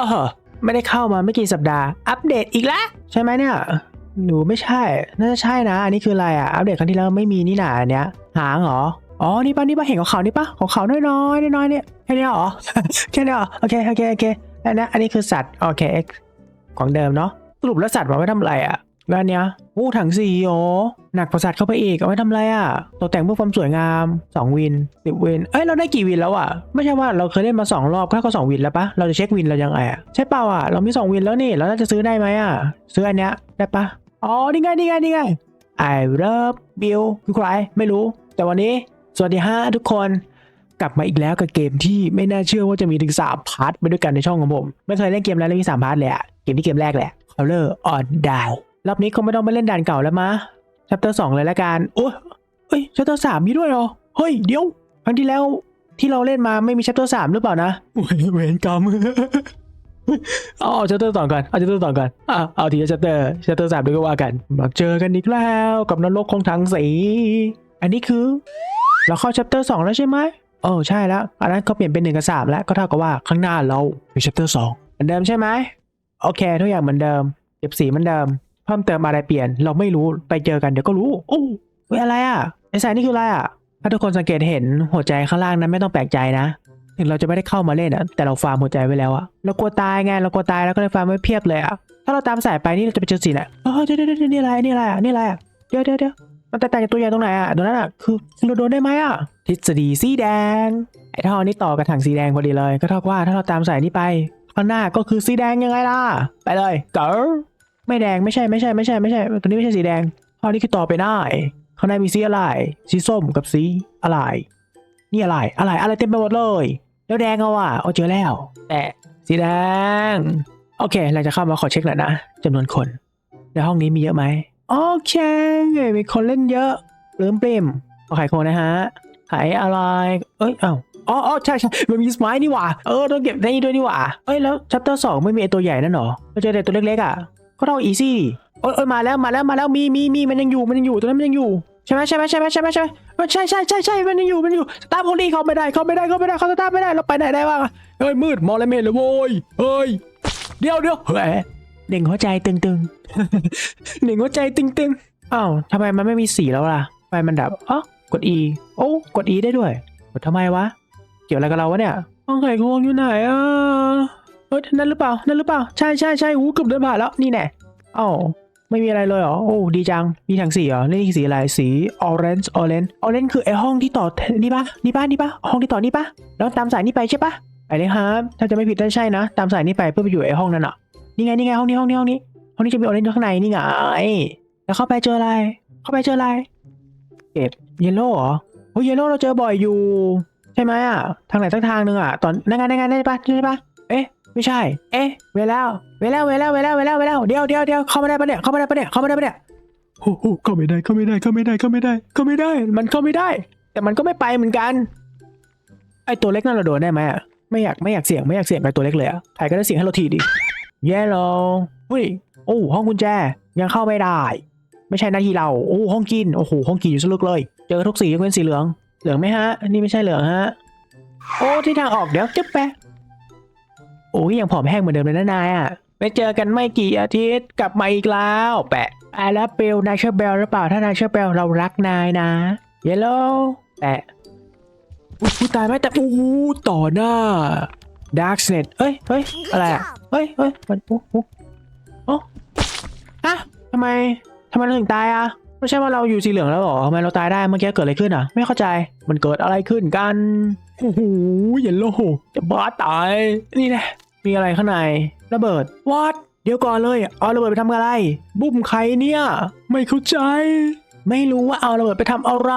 ออไม่ได้เข้ามาไม่กี่สัปดาห์ อัปเดตอีกแล้วใช่ไหมเนี่ย หนูไม่ใช่ น่าจะใช่นะ อันนี้คืออะไรอะ อัปเดตครั้งที่แล้วไม่มีนี่หนาอันเนี้ย หางเหรอ อ๋อ นี่ปะนี่ปะเห็นของเขาวๆนี่ปะของเขาวๆน้อยๆน้อยๆเนี่ย แค่นี้เหรอ แค่นี้เหรอ โอเค โอเค โอเค อันนี้อันนี้คือสัตว์ โอเค ของเดิมเนาะ สรุปแล้วสัตว์มันไม่ทำอะไรอะ แล้วอันเนี้ยโอ้ถังสีโอหนักประสัตว์เข้าไปอีก เอาไว้ทำไรอะตกแต่งเพื่อความสวยงาม 2 วิน10วิน เอ้ย เราได้กี่วินแล้วอะ ไม่ใช่ว่าเราเคยเล่นมา 2 รอบก็ก็ 2 วินแล้วปะเราจะเช็ควินเรายังไงอะใช่เปล่าอะ เรามี 2 วินแล้วนี่เราน่าจะซื้อได้ไหมอะ ซื้ออันเนี้ยได้ปะอ๋อนี่ไงนี่ไงนี่ไง I love Bill คือใครไม่รู้ แต่วันนี้สวัสดีฮะทุกคนกลับมาอีกแล้วกับเกมที่ไม่น่าเชื่อว่าจะมีถึง 3 พาร์ทไปด้วยกันในช่องของผม ไม่เคยเล่นเกมแล้วเล่นมี3พาร์ทเลยอะเกมที่เกมแรกแหละ Color on Die รอบนี้คงไม่ต้องไปเล่นด่านเก่าแล้วมะ chapter 2เลยละกันโอ้ยเฮ้ย chapter 3มีด้วยเหรอเฮ้ยเดี๋ยวครั้งที่แล้วที่เราเล่นมาไม่มี chapter 3หรือเปล่านะเวรกรรมเอาเอา chapter 2ก่อนเอา chapter 2ก่อนอะเอาทีละ chapter chapter 3ด้วยก็ว่ากันมาเจอกันอีกแล้วกับนรกของถังสี อันนี้คือ เราเข้า chapter 2แล้วใช่ไหมโอ้ใช่แล้ว อันนั้นเขาเปลี่ยนเป็นหนึ่งกับสามแล้วก็เท่ากับว่าข้างหน้าเรามี chapter 2เหมือนเดิมใช่ไหมโอเคทุกอย่างเหมือนเดิมเก็บสีเหมือนเดิม เพิ่มเติมอะไรเปลี่ยน เราไม่รู้ไปเจอกันเดี๋ยวก็รู้โอ้ยอะไรอะไอ้สายนี่คืออะไรอะถ้าทุกคนสังเกตเห็นหัวใจข้างล่างนั้นไม่ต้องแปลกใจนะถึงเราจะไม่ได้เข้ามาเล่นอะแต่เราฟาร์มหัวใจไว้แล้วอะเรากลัวตายไงเรากลัวตายแล้วก็เลยฟาร์มไว้เพียบเลยอะถ้าเราตามสายไปนี่เราจะไปเจอสีไหนเออเดี๋ยวเดี๋ยวเดี๋ยวนี่อะไรนี่อะไรอะนี่อะไรอะเดี๋ยวเดี๋ยวเดี๋ยวมันแตกต่างจากตัวใหญ่ตรงไหนอะตรงนั้นอะคือเราโดนได้ไหมอะทฤษฎีสีแดงไอ้ท่อนี้ต่อกับถังสีแดงพอดีเลย ก็เท่ากับว่าถ้าเราตามสายนี้ไปข้างหน้าก็คือสีแดงยังไงล่ะไปเลยเก๋ ไม่แดงไม่ใช่ไม่ใช่ไม่ใช่ไม่ใช่ตัวนี้ไม่ใช่สีแดงท่อนี้คือต่อไปได้ข้างในมีสีอะไร สีส้มกับสีอะไรนี่อะไรอะไรอะไรเต็มไปหมดเลย แล้วแดงเอาอะเอาเจอแล้ว แต่สีแดง โอเคเราจะเข้ามาขอเช็คหน่อยนะจำนวนคน ในห้องนี้มีเยอะไหมโอเคมีคนเล่นเยอะเริ่มเปรมขอขายของนะฮะขายอะไร เอ้ยอ้าอ๋ออ๋อใช่ใช่มันมีสไมล์นี่หว่า เออต้องเก็บในนี้ด้วยนี่หว่า เอ้ยแล้วชัปเตอร์สองไม่มีไอตัวใหญ่นั่นหรอเราเจอแต่ตัวเล็กๆอะ ก็ต้องอีซี่ดิโอ้ยโอ้ยมาแล้วมาแล้วมาแล้วมีมีมีมันยังอยู่มันยังอยู่ตัวนั้นมันยังอยู่ใช่ไหมใช่ไหมใช่ไหมใช่ไหมใช่ไหมใช่ใช่ใช่ใช่มันยังอยู่มันยังอยู่สตาร์ทโอลี่เขาไม่ได้เขาไม่ได้เขาไม่ได้เขาสตาร์ไม่ได้เราไปไหนได้บ้างเฮ้ยมืดมองอะไรไม่เห็นเลยโว้ยเฮ้ยเดี๋ยวเดี๋ยวเฮ้ยเด่งหัวใจตึงๆเด่งหัวใจตึงๆอ้าวทำไมมันไม่มีสีแล้วล่ะไฟมันดับอ๋อกด E โอ้กด E ได้ด้วยกดทำไมวะ เกี่ยวอะไรกับเราวะเนี่ยห้องไข่ควงอยู่ไหนอะ เฮ้ยนั่นหรือเปล่า นั่นหรือเปล่า ใช่ใช่ใช่หูเกือบเดินผ่านแล้ว นี่แน่อ้าวไม่มีอะไรเลยเหรอ โอ้ ดีจัง มีถังสีเหรอ นี่สีอะไร สี orange orange orange คือไอห้องที่ต่อ นี่ปะนี่ปะนี่ปะห้องที่ต่อนี่ปะแล้วตามสายนี่ไปใช่ปะไปเลยครับ ถ้าจะไม่ผิดถ้าใช่นะ ตามสายนี่ไปเพื่อไปอยู่ไอห้องนั้นอะ นี่ไง นี่ไง ห้องนี้ ห้องนี้ ห้องนี้ ห้องนี้จะมี orange อยู่ข้างในนี่ไง แล้วเข้าไปเจออะไร เข้าไปเจออะไร เก็บเยลโล่เหรอโอ้ยเยลโล่เราเจอบ่อยอยู่ ใช่ไหมอะ ทางไหนสักทางหนึ่งอะ ตอนนั่นไงนั่นไงได้ปะใช่ปะเอ๊ะ ไม่ใช่ เอ๊ะเวลาเวลาเวลาเวลาเวลาเวลาเดี๋ยวเดี๋ยวเดี๋ยวเข้าไม่ได้ปะเนี่ยเข้าไม่ได้ปะเนี่ยเข้าไม่ได้ปะเนี่ยโอ้โหเข้าไม่ได้เข้าไม่ได้เข้าไม่ได้เข้าไม่ได้เข้าไม่ได้ มันเข้าไม่ได้ แต่มันก็ไม่ไปเหมือนกัน ไอตัวเล็กนั่นเราโดนได้ไหมอะไม่อยากไม่อยากเสี่ยงไม่อยากเสี่ยงกับตัวเล็กเลยอะใครก็ได้เสี่ยงให้เราทีดิแย่แล้วเฮ้ยโอ้ห้องกุญแจยังเข้าไม่ได้ ไม่ใช่หน้าที่เราโอ้ห้องกินโอ้โหห้องกินอยู่ซะลึกเลย เจอทุกสียกเว้นสีเหลือง เหลืองไหมฮะ นี่ไม่ใช่เหลืองฮะ โอ้ที่ทางออกเดี๋ยวจึ๊บแปะ โอ้ยยังผอมแห้งเหมือนเดิมเลยนะนายอะไปเจอกันไม่กี่อาทิตย์กลับมาอีกแล้ว แปะอแล้วเบลนายเชื่อเบลหรือเปล่าถ้านายเชื่อเบลเรารักนายนะเยลโล่แปะอุ๊ยตายไหมแต่อู้ต่อหน้าดาร์กเน็ตเฮ้ยเฮ้ยอะไรอะเฮ้ยเฮ้ยมันโอ้โหโอ้ฮะทำไมทำไมเราถึงตายอะ ไม่ใช่ว่าเราอยู่สีเหลืองแล้วหรอทำไมเราตายได้เมื่อกี้เกิดอะไรขึ้นอะ ไม่เข้าใจมันเกิดอะไรขึ้นกันโอ้โหเยลโล่จะบ้าตายนี่แหละมีอะไรข้างในระเบิดวัดเดี๋ยวก่อนเลยเอาระเบิดไปทำอะไร บุ้มใครเนี่ยไม่เข้าใจ ไม่รู้ว่าเอาระเบิดไปทำอะไร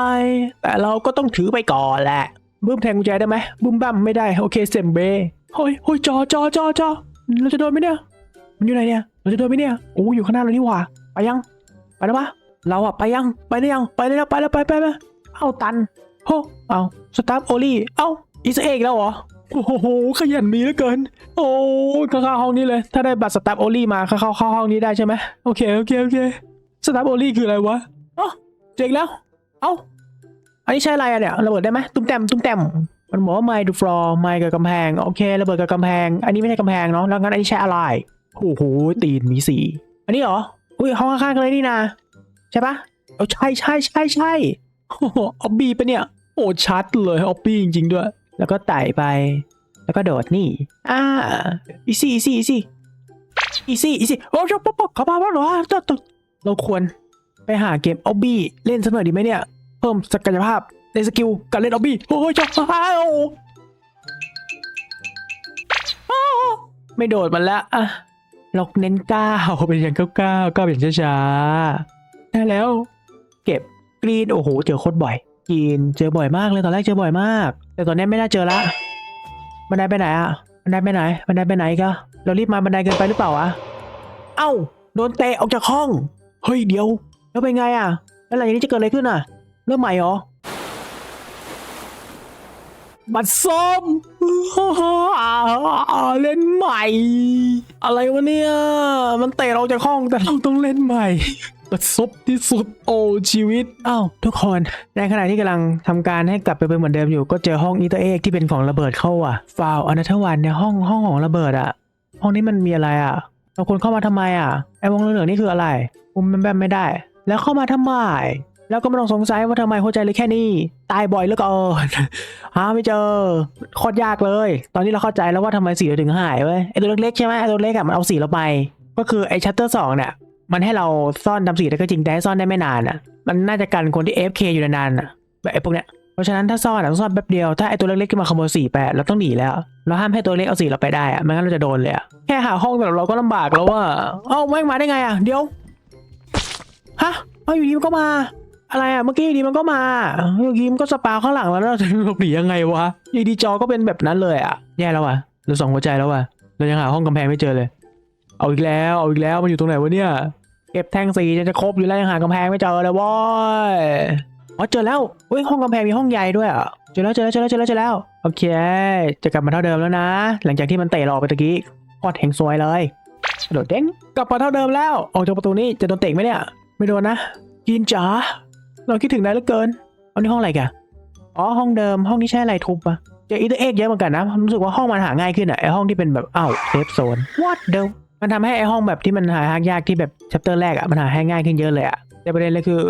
แต่เราก็ต้องถือไปก่อนแหละบุ้มแทงกุญแจได้ไหมบุ้มบั้มไม่ได้โอเคเซมเบเฮ้ยเฮ้ยจอจอจอจอเราจะโดนไหมเนี่ยมันอยู่ไหนเนี่ยเราจะโดนไหมเนี่ยโอ้อยู่ข้างหน้าเรานี่หว่าไปยังไปแล้วปะ เราอะไปยังไปได้ยังไปได้แล้วไปแล้วไปไปไปเอาตันโหเอาสตาร์โอลี่เอาอีสเอกแล้วเหรอโอ้โหขยันมีเหลือเกิน โอ้เข้าๆห้องนี้เลย ถ้าได้บัตรสตาร์โอลี่มาเข้าเข้าห้องนี้ได้ใช่ไหมโอเคโอเคโอเคสตาร์โอลี่คืออะไรวะอ๋อเจ๋งแล้ว เอ้าอันนี้ใช้อะไรอะเนี่ยระเบิดได้ไหมตุ้มแต้มตุ้มแต้มมันบอกว่าไมค์ดูฟลอร์ไมค์กับกำแพงโอเคระเบิดกับกำแพง อันนี้ไม่ใช่กำแพงเนาะแล้วงั้นอันนี้ใช้อะไรโอ้โหตีนมีสีอันนี้เหรออุ้ยห้องข้างๆกันเลยนี่นะ ใช่ปะเอาใช่ใช่ใช่ใช่โอ้ออบบี้ปะเนี่ย โอ้ชัดเลยออบบี้จริงๆด้วย แล้วก็ไต่ไป แล้วก็โดดนี่ อ่าอีซี่อีซี่อีซี่อีซี่อีซี่โอ้ยป๊อปป๊อปเขาพาว่าเหรอตดตดเราควรไปหาเกมออบบี้เล่นสักหน่อยดีไหมเนี่ย เพิ่มศักยภาพในสกิลการเล่นออบบี้โอ้ยจ้าอ้าวอ้าไม่โดดมันละอะเราเน้นก้าวเป็นอย่างก้าวก้าวก้าวอย่างช้าๆ ได้แล้ว เก็บกรีนโอ้โหเจอโคตรบ่อยกรีนเจอบ่อยมากเลยตอนแรกเจอบ่อยมาก แต่ตอนนี้ไม่น่าเจอละบันไดไปไหนอะบันไดไปไหนบันไดไปไหนก็เรารีบมาบันไดเกินไปหรือเปล่าวะเอ้าโดนเตะออกจากห้อง เฮ้ยเดี๋ยว แล้วเป็นไงอะแล้วหลังจากนี้จะเกิดอะไรขึ้นอะเริ่มใหม่หรอบัตรส้มเล่นใหม่ อะไรวะเนี่ย มันเตะเราจากห้องแต่เราต้องเล่นใหม่ ซบที่สุดโอ้ชีวิตอ้าวทุกคน ในขณะที่กำลังทำการให้กลับไปเป็นเหมือนเดิมอยู่ ก็เจอห้องอีเตอร์เอกที่เป็นของระเบิดเข้าอะฟาวอนาทวันเนี่ยห้องห้องของระเบิดอะ ห้องนี้มันมีอะไรอะเราควรเข้ามาทำไมอะไอ้วงเหลืองนี่คืออะไรอุ้มแบมๆไม่ได้ แล้วเข้ามาทำไมแล้วก็ไม่ต้องสงสัยว่าทำไมหัวใจเลยแค่นี้ ตายบ่อยเหลือเกินหาไม่เจอโคตรยากเลย ตอนนี้เราเข้าใจแล้วว่าทำไมสีเราถึงหายเว้ยไอตัวเล็กๆใช่ไหมไอตัวเล็กอะมันเอาสีเราไป ก็คือไอชัตเตอร์สองเนี่ย มันให้เราซ่อนจำสีได้ก็จริงแต่ให้ซ่อนได้ไม่นานอะ มันน่าจะกันคนที่ AFK อยู่นานๆอะแบบไอ้พวกเนี้ยเพราะฉะนั้นถ้าซ่อนอะต้องซ่อนแป๊บเดียวถ้าไอ้ตัวเล็กๆขึ้นมาขโมยสีไปเราต้องหนีแล้วเราห้ามให้ตัวเล็กเอาสีเราไปได้อะไม่งั้นเราจะโดนเลยอะแค่หาห้องสำหรับเราก็ลำบากแล้วว่าเอ้าแม่งมาได้ไงอะเดี๋ยวฮะเอาอยู่ดีมันก็มา อะไรอะเมื่อกี้อยู่ดีมันก็มาเมื่อกี้มันก็สปาข้างหลังแล้วเราจะหลบหนียังไงวะอยีดีจอก็เป็นแบบนั้นเลยอะแย่แล้วอะเราสองหัวใจแล้วอะเรายังหาห้องกำแพงไม่เจอเลย เอาอีกแล้วเอาอีกแล้วมันอยู่ตรงไหนวะเนี่ย เก็บแท่งสีจะจะครบอยู่แล้วยังหากำแพงไม่เจอเลยว้ยอ๋อเจอแล้วเฮ้ยห้องกำแพงมีห้องใหญ่ด้วยอะเจอแล้วเจอแล้วเจอแล้วเจอแล้วเจอแล้วโอเค จะกลับมาเท่าเดิมแล้วนะ หลังจากที่มันเตะเราอกไปตะกี้โคตรเฮงซวยเลยกระโดดเด้งกลับมาเท่าเดิมแล้ว ออกจากประตูนี้จะโดนเตะไหมเนี่ย ไม่โดนนะกินจ๋าเราคิดถึงนายเหลือเกินเอานี่ห้องอะไรกันอ๋อห้องเดิมห้องนี้ใช้อะไรทุบอะเจออีเตอร์เอ็กเยอะเหมือนกันนะรู้สึกว่าห้องมันหาง่ายขึ้นอะไอห้องที่เป็นแบบอ้าวเซฟโซน what the มันทำให้ไอห้องแบบที่มันหายากที่แบบชัปเตอร์แรกอะมันหาให้ง่ายขึ้นเยอะเลยอะแต่ประเด็นเลยคือ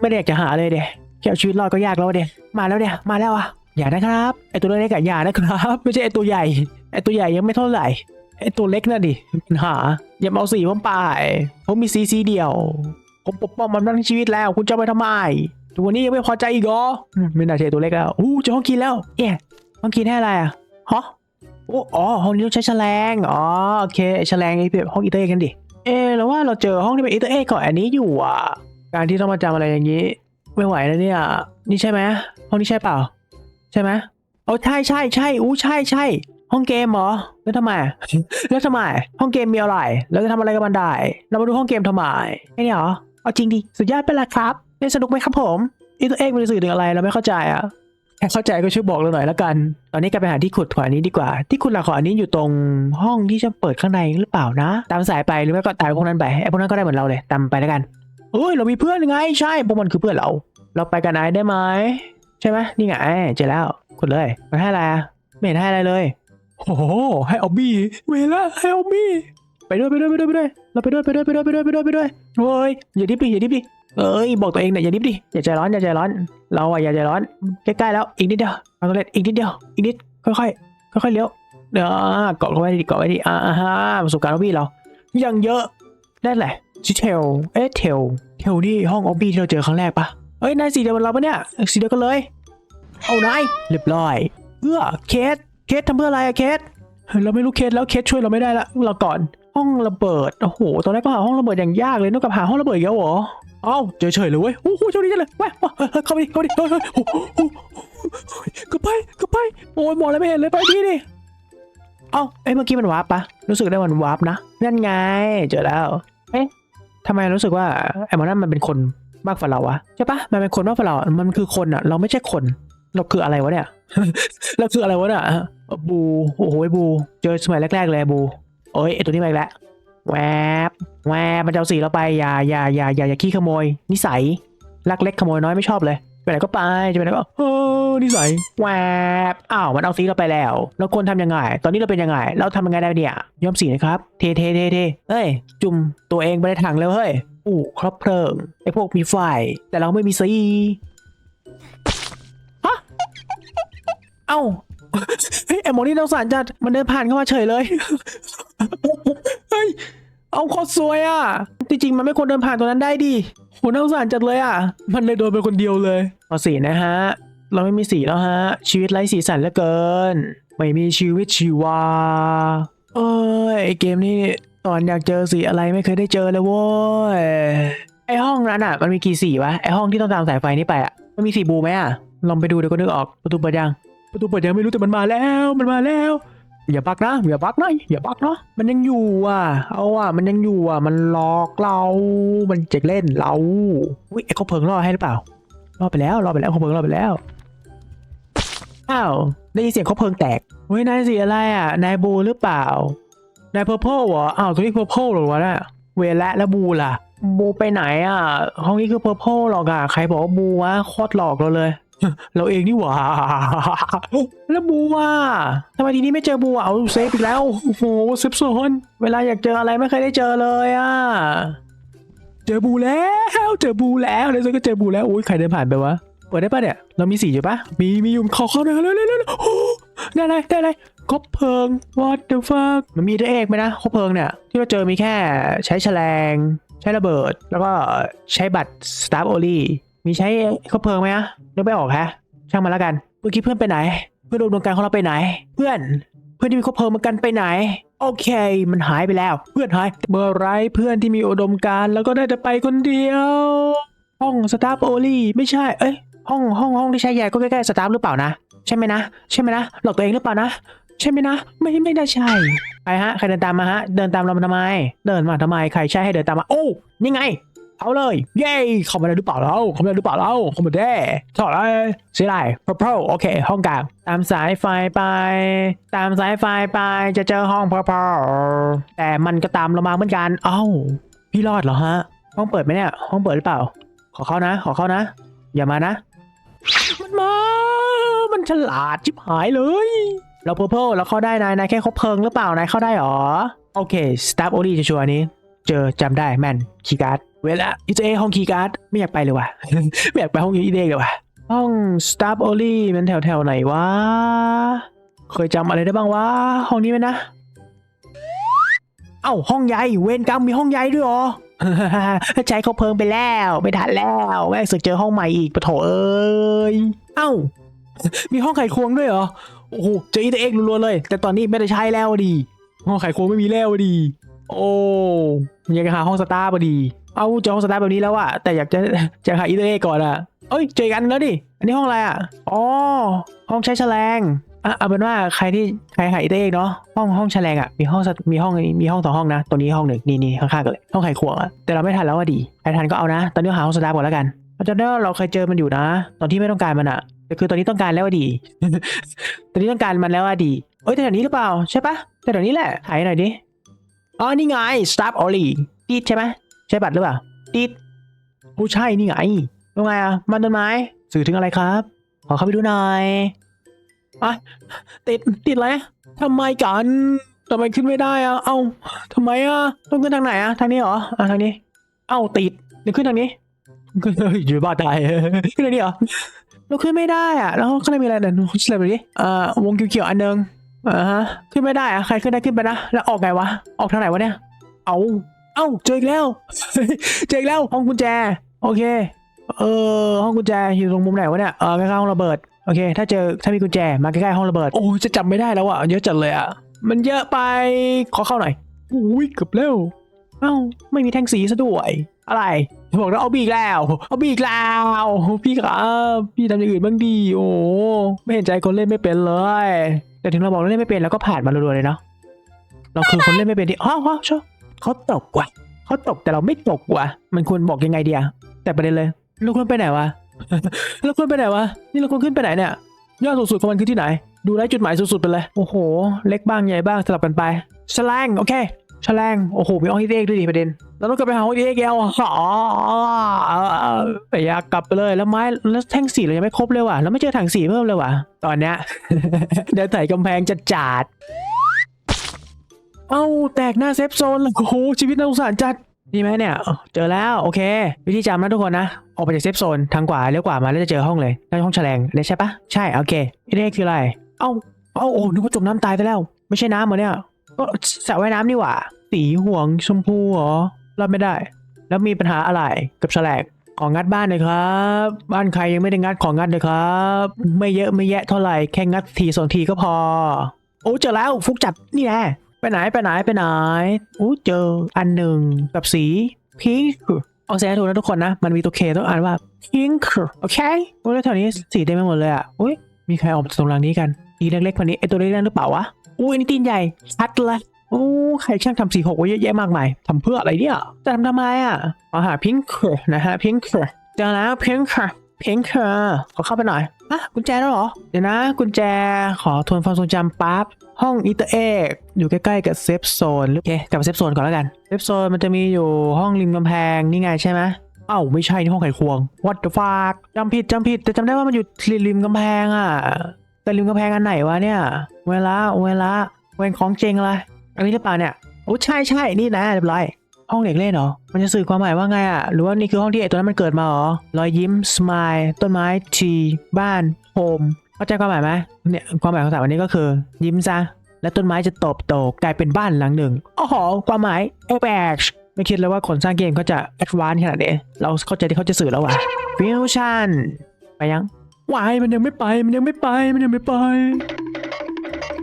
ไม่ได้อยากจะหาเลยเดะแค่เอาชีวิตรอดก็ยากแล้วเดะมาแล้วเดะมาแล้วอะอย่านะครับไอตัวเล็กอะอย่านะครับ ไม่ใช่ไอตัวใหญ่ไอตัวใหญ่ยังไม่เท่าไหร่ไอตัวเล็กน่ะดิปัญหาอย่ามาเอาสีผมไปผมมีซีซีเดียว ผมปกป้องมันทั้งชีวิตแล้ว คุณจะเอาไปทำไมทุกวันนี้ยังไม่พอใจอีกเหรอไม่น่าใช่ตัวเล็กแล้วอู้จอห้องกินแล้วเอ๊ะห้องกินให้อะไรอะฮะ โอ้อ๋อห้องนี้ต้องใช้แฉลงอ๋อโอเคแฉลงไอ้แบบห้องอีเตอร์เอ็กกันดิเอ๊ะแล้วว่าเราเจอห้องที่เป็นอีเตอร์เอ็กก่อนอันนี้อยู่อะ การที่ต้องมาจำอะไรอย่างนี้ ไม่ไหวแล้วเนี่ยนี่ใช่ไหมห้องนี้ใช่เปล่า ใช่ไหมโอ้ใช่ใช่ใช่อู้ใช่ใช่ห้องเกมเหรอแล้วทำไมแล้วทำไมห้องเกมมีอะไรแล้วจะทำอะไรกับมันได้เรามาดูห้องเกมทำไมแค่นี้เหรอเอาจริงดิสุดยอดไปละครับเล่นสนุกไหมครับผมอีตัวเอกมันสื่อถึงอะไรเราไม่เข้าใจอะ แค่เข้าใจก็ช่วยบอกเราหน่อยละกัน ตอนนี้กลับไปหาที่ขุดขวานี้ดีกว่า ที่ขุดหลักขวานี้อยู่ตรงห้องที่จะเปิดข้างในหรือเปล่านะ ตามสายไปหรือไม่ก็ตามพวกนั้นไปไอ้พวกนั้นก็ได้เหมือนเราเลยตามไปแล้วกันเอ้ยเรามีเพื่อนไงใช่พวกมันคือเพื่อนเรา เราไปกันไอได้ไหมใช่ไหมนี่ไงเจอแล้วขุดเลยมันให้อะไรไม่เห็นให้อะไรเลยโอ้โหให้ออบบี้เวล่าให้ออบบี้ไปด้วยไปด้วยไปด้วยไปด้วยเราไปด้วยไปด้วยไปด้วยไปด้วยไปด้วยไปด้วยโอ้ยอย่าดิบดิอย่าดิบดิ เอ้ยบอกตัวเองเนี่ยอย่าดิบดิอย่าใจร้อนอย่าใจร้อน เราอะอย่าใจร้อนใกล้ๆแล้วอีกนิดเดียวเอาตัวเล็กอีกนิดเดียวอีกนิดค่อยๆค่อยๆเลี้ยวเดี๋ยวเกาะเข้าไว้ดิเกาะไว้ดิอ่าฮะประสบการณ์ออบบี้เรายังเยอะนั่นแหละชิเทลเอ๊ะเทลเทลนี่ห้องออบบี้ที่เราเจอครั้งแรกปะเอ้ยนายสีเดียวกับเราปะเนี่ยสีเดียวกันเลยเอานายเรียบร้อยเพื่อเคสเคสทำเพื่ออะไรอะเคสเราไม่รู้เคสแล้วเคสช่วยเราไม่ได้ละเราก่อนห้องระเบิดโอ้โหตอนแรกก็หาห้องระเบิดอย่างยากเลยนอกจากหาห้องระเบิดอีกแล้วเหรอ เอ้าเจอเฉยเลยเว้ยโอ้โหโชคดีจังเลยไปไปเฮ้ยเข้าไปดิเข้าไปดิเฮ้ยเฮ้ยโอ้โหก็ไปก็ไปโอ้ยมองอะไรไม่เห็นเลยไปที่ดิเอ้าเอ้ยเมื่อกี้มันวาร์ปปะรู้สึกได้มันวาร์ปนะนั่นไงเจอแล้วเอ๊ะทำไมรู้สึกว่าไอ้มอนั่นมันเป็นคนมากกว่าเราวะใช่ปะมันเป็นคนมากกว่าเรา มันคือคนอะเราไม่ใช่คน เราคืออะไรวะเนี่ย เราคืออะไรวะเนี่ยบู โอ้โหบู เจอสมัยแรกๆเลยบูเอ้ยไอตัวนี้มาอีกแล้ว แวบแวบมันจะเอาสีเราไปอย่าอย่าอย่าอย่าอย่าขี้ขโมย นิสัยลักเล็กขโมยน้อยไม่ชอบเลยไปไหนก็ไปจะไปไหนก็เออนิสัยแวบอ้าวมันเอาซีเราไปแล้วเราควรทำยังไง ตอนนี้เราเป็นยังไง เราทำยังไงได้เนี่ยย้อมสีนะครับเทเทเทเทเฮ้ย จุ่มตัวเองไปในถังแล้วเฮ้ยอู้ครอบเพลิงไอพวกมีไฟแต่เราไม่มีซีฮะเอ้า เฮ้ยไอหมอนี่เราสารจัด มันเดินผ่านเข้ามาเฉยเลย เฮ้ย เอาโคตรสวยอะ จริงๆ มันไม่ควรเดินผ่านตรงนั้นได้ดิโหน่าสงสารจัดเลยอะ มันเลยโดนไปคนเดียวเลยเอสีนะฮะ เราไม่มีสีแล้วฮะ ชีวิตไร้สีสันเหลือเกิน ไม่มีชีวิตชีวา เอ้ยไอเกมนี้ตอนอยากเจอสีอะไรไม่เคยได้เจอเลยโว้ย ไอห้องนั้นอะ มันมีกี่สีวะ ไอห้องที่ต้องตามสายไฟนี่ไปอะ มันมีสีบลูไหมอะ ลองไปดูเดี๋ยวก็นึกออก ประตูเปิดยัง ประตูเปิดยังไม่รู้แต่มันมาแล้วมันมาแล้ว อย่าบักนะอย่าบักนะอย่าบักเนาะมันยังอยู่อะ เอาอะมันยังอยู่อะ มันหลอกเรามันเจ็กเล่นเราอุ้ยไอ้เขาเพิงรอให้หรือเปล่ารอไปแล้วรอไปแล้วเขาเพิงรอไปแล้วอ้าวได้ยินเสียงเขาเพิงแตกเฮ้ยนายสีอะไรอะนายบูหรือเปล่านายเพอร์เพลเหรออ้าวตัวนี้เพอร์เพลหรอวะเนี่ยเวละแล้วบูล่ะบูไปไหนอะห้องนี้คือเพอร์เพลหรอกอะใครบอกว่าบูวะโคตรหลอกเราเลย เราเองนี่หว่า แล้วบูอะทำไมทีนี้ไม่เจอบูอะเอาเซฟอีกแล้ว โอ้โหเซฟโซนเวลาอยากเจออะไรไม่เคยได้เจอเลยอะ เจอบูแล้ว เจอบูแล้วในสุดก็เจอบูแล้ว อุ้ยใครเดินผ่านไปวะ เปิดได้ปะเนี่ย เรามีสีอยู่ปะมี มีอยู่ขอเข้าหน่อยเร็วเร็วเร็วได้เลยได้เลยคบเพลิง what the fuck มันมีได้เอกไหมนะคบเพลิงเนี่ย ที่เราเจอมีแค่ใช้แฉลง ใช้ระเบิด แล้วก็ใช้บัตร Star o l y มีใช้คบเพลิงไหมอะนึกไม่ออกฮะ ช่างมันแล้วกัน เมื่อกี้เพื่อนไปไหน เพื่อนอุดมการของเราไปไหน เพื่อน เพื่อนที่มีคบเพลิงเหมือนกันไปไหน โอเค มันหายไปแล้ว เพื่อนหาย เมื่อไรเพื่อนที่มีอุดมการแล้วก็ได้แต่ไปคนเดียว ห้องสตาฟโอลี่ไม่ใช่ เอ้ย ห้องห้องห้องที่ใช้ใหญ่ก็ใกล้ๆสตาฟหรือเปล่านะ ใช่ไหมนะ ใช่ไหมนะ หลอกตัวเองหรือเปล่านะ ใช่ไหมนะ ไม่ไม่น่าใช่ ไปฮะ ใครเดินตามมาฮะ เดินตามเรามาทำไม เดินมาทำไม ใครใช่ให้เดินตามมา โอ้ นี่ไง เอาเลย เย้เข้ามาได้หรือเปล่าเราเข้ามาได้หรือเปล่าเราเข้ามาได้ถอดเลยสีอะไร purple โอเค ห้องกลาง ตามสายไฟไป ตามสายไฟไปจะเจอห้อง purple แต่มันก็ตามเรามาเหมือนกัน เอ้า พี่รอดเหรอฮะ ห้องเปิดไหมเนี่ย ห้องเปิดหรือเปล่า ขอเข้านะ ขอเข้านะ อย่ามานะ มันมา มันฉลาดชิบหายเลย เรา purple เราเข้าได้นายนายแค่คบเพลิงหรือเปล่านายเข้าได้หรอ โอเค staff only จะชัวร์นี้ เจอจำได้แมนคีย์การ์ด เวลาอีเจห้องคีการ์ดไม่อยากไปเลยว่ะไม่อยากไปห้องอีเดเลยว่ะห้อง staff only มันแถวแถวไหนวะเคยจำอะไรได้บ้างวะห้องนี้ไหมนะ เอ้าห้องใหญ่เวรกรรมมีห้องใหญ่ด้วยเหรอใจเขาเพิงไปแล้วไม่ทันแล้วแม่สึกเจอห้องใหม่อีกปะโถเอ้ยเอ้า มีห้องไขควงด้วยเหรอโอ้โหเจออีเอ็กรัวๆเลย แต่ตอนนี้ไม่ได้ใช้แล้วอดีห้องไขควงไม่มีแล้วอดี โอ้มันยังหาห้องสตาร์พอดี เอาจอห้องสตาร์แบบนี้แล้วอะแต่อยากจะจะหาอีเอ็กก่อนอะเอ้ยเจอกันแล้วดิ อันนี้ห้องอะไรอะอ๋อ ห้องใช้แฉลงอะเอาเป็นว่าใครที่ใครหาอีเอ็กเนาะ ห้องห้องแฉลงอะมีห้องมีห้องมีห้องสองห้องนะ ตัวนี้ห้องหนึ่งนี่นี่ข้างๆกันเลย ห้องไขควงอะแต่เราไม่ทันแล้วอะดีใครทันก็เอานะ ตอนนี้หาห้องสตาร์ก่อนแล้วกันเราจะได้วเราเคยเจอมันอยู่นะ ตอนที่ไม่ต้องการมันอะแต่คือตอนนี้ต้องการแล้วอะดี ตอนนี้ต้องการมันแล้วอะดี เอ้ยแต่แถวนี้หรือเปล่าใช่ปะแต่แถวนี้แหละถ่ายหน่อยดิ อ๋อนี่ไง Stop Ollie ติดใช่ไหม ใช่บัตรหรือเปล่าติดโอ้ใช่นี่ไงยังไงอะมันต้นไม้สื่อถึงอะไรครับ ขอเข้าไปดูหน่อยอะติดติดอะไรทำไมกันทำไมขึ้นไม่ได้อะ เอ้าทำไมอะ ต้องขึ้นทางไหนอะ ทางนี้เหรอ อะทางนี้ เอ้าติดเดี๋ยวขึ้นทางนี้ขึ้นเฮ้ยอยู่บ้าตายขึ้นทางนี้เหรอ เราขึ้นไม่ได้อะ แล้วข้างในมีอะไรเดี๋ยวฉันเลยไปดิอ่าวงเขียวๆอันนึงอ่าฮะ ขึ้นไม่ได้อะ ใครขึ้นได้ขึ้นไปนะ แล้วออกไงวะ ออกทางไหนวะเนี่ย เอา เอ้าเจออีกแล้ว เจออีกแล้วห้องกุญแจ โอเค เออห้องกุญแจอยู่ตรงมุมไหนวะเนี่ยเออใกล้ๆห้องระเบิดโอเค ถ้าเจอถ้ามีกุญแจมาใกล้ๆห้องระเบิดโอ้ยจะจำไม่ได้แล้วอะเยอะจัดเลยอะมันเยอะไปขอเข้าหน่อยอุ้ยเกือบแล้วเอ้าไม่มีแท่งสีซะด้วยอะไรบอกแล้วเอาบีอีกแล้ว เอาบีอีกแล้วพี่ครับพี่ทำอย่างอื่นบ้างดีโอ้ไม่เห็นใจคนเล่นไม่เป็นเลย แต่ถึงเราบอกเราเล่นไม่เป็นเราก็ผ่านมารัวๆเลยเนาะเราคือคนเล่นไม่เป็นที่อ้าวอ้าวชอบ เขาตกว่ะเขาตกแต่เราไม่ตกว่ะ มันควรบอกยังไงเดียแต่ประเด็นเลยเราควรไปไหนวะเราควรไปไหนวะนี่เราควรขึ้นไปไหนเนี่ยยอดสูงสุดของมันคือที่ไหน ดูได้จุดหมายสุดๆไปเลยโอ้โห เล็กบ้างใหญ่บ้างสลับกันไปแฉลงโอเคแฉลงโอ้โหมีออกฮิตเอกด้วยดิประเด็นเราต้องกลับไปหาห้องดีเอ็กเอลไปอยากกลับไปเลยแล้วไม้แล้วแท่งสีเรายังไม่ครบเลยว่ะแล้วไม่เจอถังสีเพิ่มเลยว่ะตอนเนี้ยเดินไถ่ายกำแพงจะจาด เอ้าแตกหน้าเซฟโซนโอ้โหชีวิตน่าสงสารจัดนี่ไหมเนี่ย เจอแล้วโอเค วิธีจำนะทุกคนนะ ออกไปจากเซฟโซนทางขวาเลี้ยวขวามาแล้วจะเจอห้องเลยนั่นห้องแฉลงได้ใช่ปะใช่โอเคนี่คืออะไรเอ้าเอ้าโอ้นึกว่าจมน้ำตายไปแล้ว ไม่ใช่น้ำเหรอเนี่ยก็สระว่ายน้ำนี่หว่าสีห่วงชมพูเหรอรับไม่ได้ แล้วมีปัญหาอะไรกับแฉลงของงัดบ้านเลยครับ บ้านใครยังไม่ได้งัดของงัดเลยครับ ไม่เยอะไม่แยะเท่าไหร่แค่งัดทีสองทีก็พอ โอ้เจอแล้วฟุกจัดนี่แน่ไป ไหนไปไหนไปไหนโอ้เจออันหนึ่งกับสีพิงค์เอาแซงให้ถูกนะทุกคนนะ มันมีตัวเคต้องอ่านว่าพิงค์โอเคโอ้แล้วแถวนี้สีเต็มไปหมดเลยอะอุ้ยมีใครออกมาตรงรังนี้กันตีเล็กๆคนนี้ไอตัวเล็กๆหรือเปล่าวะอุ้ยอันนี่ตีนใหญ่ชัดเลยโอ้ใครช่างทำสีหกไว้เยอะแยะมากมายทำเพื่ออะไรเนี่ยจะทำทำไมอะเอาหาพิงค์นะฮะพิงค์เจอแล้วพิงค์ พิงค์ขอเข้าไปหน่อยอะกุญแจแล้วเหรอ เดี๋ยวนะ กุญแจขอทวนความทรงจำปั๊บห้องอีเตอร์เอกอยู่ใกล้ๆกับเซฟโซนโอเคกลับมาเซฟโซนก่อนแล้วกันเซฟโซนมันจะมีอยู่ห้องริมกำแพงนี่ไงใช่ไหมเอ้าไม่ใช่นี่ห้องไขควง what the fuck จำผิดจำผิดแต่จำได้ว่ามันอยู่ริมกำแพงอะแต่ริมกำแพงอันไหนวะเนี่ยเวลาเวลาเวนของจริงอะไรอันนี้หรือเปล่าเนี่ยโอ้ใช่ใช่นี่นะเรียบร้อย ห้องเด็กเล่นเหรอ มันจะสื่อความหมายว่าไงอะหรือว่านี่คือห้องที่ไอ้ตัวนั้นมันเกิดมาเหรอ รอยยิ้ม smile ต้นไม้ ที บ้าน โฮม เข้าใจความหมายไหมเนี่ยความหมายของสามวันนี้ก็คือ ยิ้มซะ และต้นไม้จะโตบโตกลายเป็นบ้านหลังหนึ่งอ๋อความหมายเอแบกไม่คิดเลยว่าคนสร้างเกมเขาจะแอดวานซ์ขนาดนี้ เราเข้าใจที่เขาจะสื่อแล้วว่ะฟิวชั่นไปยังวายมันยังไม่ไป มันยังไม่ไป มันยังไม่ไป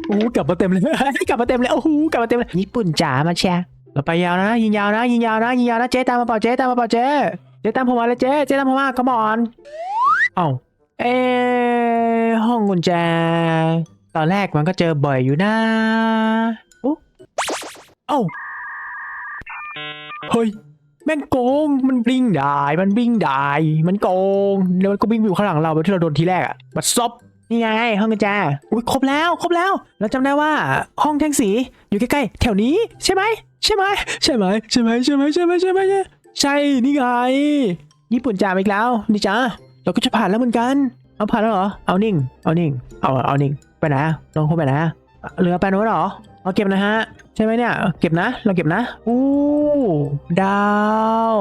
โอ้โหกลับมาเต็มเลย กลับมาเต็มเลย โอ้โห กลับมาเต็มเลย ญี่ปุ่นจ๋ามาแชร์ เราไปยาวนะ ยิงยาวนะ ยิงยาวนะยิงยาวนะเจ๊ตามมาเปล่าเจ๊ตามมาเปล่าเจ๊เจ๊ตามผมมาเลยเจ๊เจ๊ตามผมมา come on เอ้าเอะห้องกุญแจ ตอนแรกมันก็เจอบ่อยอยู่นะโอ้เอ้าเฮ้ยแม่งโกง มันบิงได้ มันบิงได้ มันโกง แล้วมันก็บิงอยู่ข้างหลังเราแบบที่เราโดนทีแรกอะบัดซบ นี่ไงห้องกุญแจอุ้ยครบแล้วครบแล้วเราจำได้ว่าห้องแท่งสีอยู่ใกล้ๆแถวนี้ใช่ไหมใช่ไหมใช่ไหมใช่ไหมใช่ไหมใช่ไหมใช่ไหมใช่ใช่นี่ไงญี่ปุ่นจ่าอีกแล้วนี่จ้าเราก็จะผ่านแล้วเหมือนกันเอาผ่านแล้วเหรอเอานิ่งเอานิ่งเอาเอานิ่งไปไหนะลงเข้าไปไหนะเหลือไปโน้นเหรอเอาเก็บนะฮะ ใช่ไหมเนี่ย เก็บนะ เราเก็บนะอู้ดาว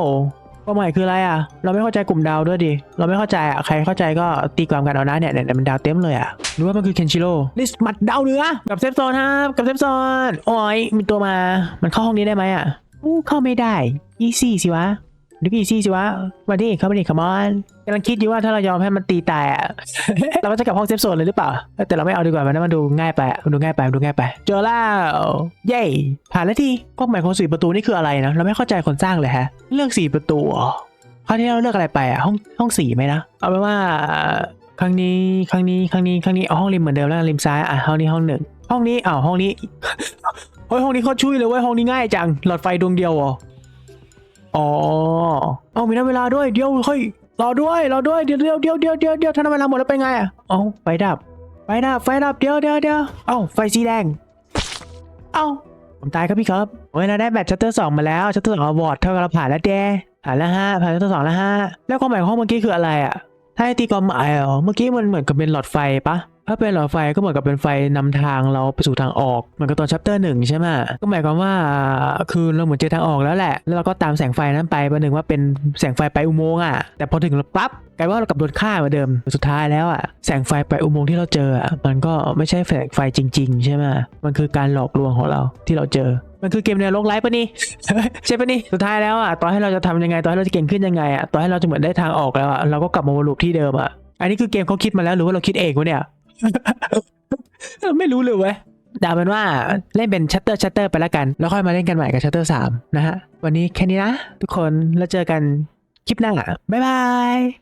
ความหมายคืออะไรอะ เราไม่เข้าใจกลุ่มดาวด้วยดิ เราไม่เข้าใจอะ ใครเข้าใจก็ตีความกันเอานะเนี่ยเนี่ยมันดาวเต็มเลยอะ หรือว่ามันคือเคนชิโร่ลิสต์มัดดาวเหนือ กับเซฟโซนครับ กับเซฟโซนโอ้ยมีตัวมา มันเข้าห้องนี้ได้ไหมอะอู้เข้าไม่ได้ อีซี่สิวะ หรืออีซี่สิวะมาดิเข้ามาดิคัมอนกำลังคิดอยู่ว่าถ้าเรายอมให้มันตีตายอะเราก็จะกลับห้องเซฟโซนเลยหรือเปล่า แต่เราไม่เอาดีกว่ามันนะมันดูง่ายไปมันดูง่ายไปมันดูง่ายไปเจอแล้วเย้ผ่านแล้วทีก็หมายของสี่ประตูนี่คืออะไรนะเราไม่เข้าใจคนสร้างเลยฮะ เลือกสี่ประตูเหรอคราวที่เราเลือกอะไรไปอะห้องห้องสี่ไหมนะเอาเป็นว่าครั้งนี้ครั้งนี้ครั้งนี้ครั้งนี้เอาห้องริมเหมือนเดิมแล้วริมซ้ายอะห้องนี้ห้องหนึ่งห้องนี้อ้าวห้องนี้เฮ้ยห้องนี้เขาช่วยเลยเว้ยห้องนี้ง่ายจังหลอดไฟดวงเดียวเหรอ อ๋อ เอามีนับเวลาด้วย เดี๋ยวเฮ้ยรอด้วยรอด้วย เดี๋ยวเดี๋ยวเดี๋ยวเดี๋ยวเดี๋ยวเดี๋ยวถ้านับเวลาหมดแล้วไปไงอะเอาไฟดับ ไฟดับ ไฟดับ เดี๋ยวเดี๋ยวเดี๋ยวเอ้าไฟสีแดง เอ้าผมตายครับพี่ครับเฮ้ยเราได้แบตชัตเตอร์สองมาแล้วชัตเตอร์สองอวอร์ดเท่ากับเราผ่านแล้วแดผ่านแล้วฮะผ่านชัตเตอร์สองแล้วฮะแล้วความหมายของห้องเมื่อกี้คืออะไรอะ ถ้าให้ตีความหมายเหรอเมื่อกี้มันเหมือนกับเป็นหลอดไฟปะถ้าเป็นหลอดไฟก็เหมือนกับเป็นไฟนำทางเราไปสู่ทางออกเหมือนกับตอนชัปเตอร์หนึ่งใช่ไหมก็หมายความว่าคือเราเหมือนเจอทางออกแล้วแหละ แล้วเราก็ตามแสงไฟนั้นไปประหนึ่งว่าเป็นแสงไฟไปอุโมงค์อะ แต่พอถึงปั๊บกลายว่าเรากลับโดนฆ่าเหมือนเดิมสุดท้ายแล้วอะแสงไฟไปอุโมงค์ที่เราเจออะมันก็ไม่ใช่แสงไฟจริง ๆ ใช่ไหมมันคือการหลอกลวงของเราที่เราเจอ มันคือเกมแนวโลกไร้ปะนี่ ใช่ปะนี่ สุดท้ายแล้วอะต่อให้เราจะทำยังไงต่อให้เราจะเก่งขึ้นยังไงอะต่อให้เราจะเหมือนได้ทางออกแล้วอะเราก็กลับมาวนลูปที่เดิมอะ อันนี้คือเกมเขาคิดมาแล้วหรือว่าเราคิดเองวะเนี่ย ไม่รู้เลยเว้ยดาวเป็นว่าเล่นเป็นชัตเตอร์ชัตเตอร์ไปแล้วกัน แล้วค่อยมาเล่นกันใหม่กับชัตเตอร์สามนะฮะ วันนี้แค่นี้นะ ทุกคนแล้วเจอกันคลิปหน้าบ๊ายบาย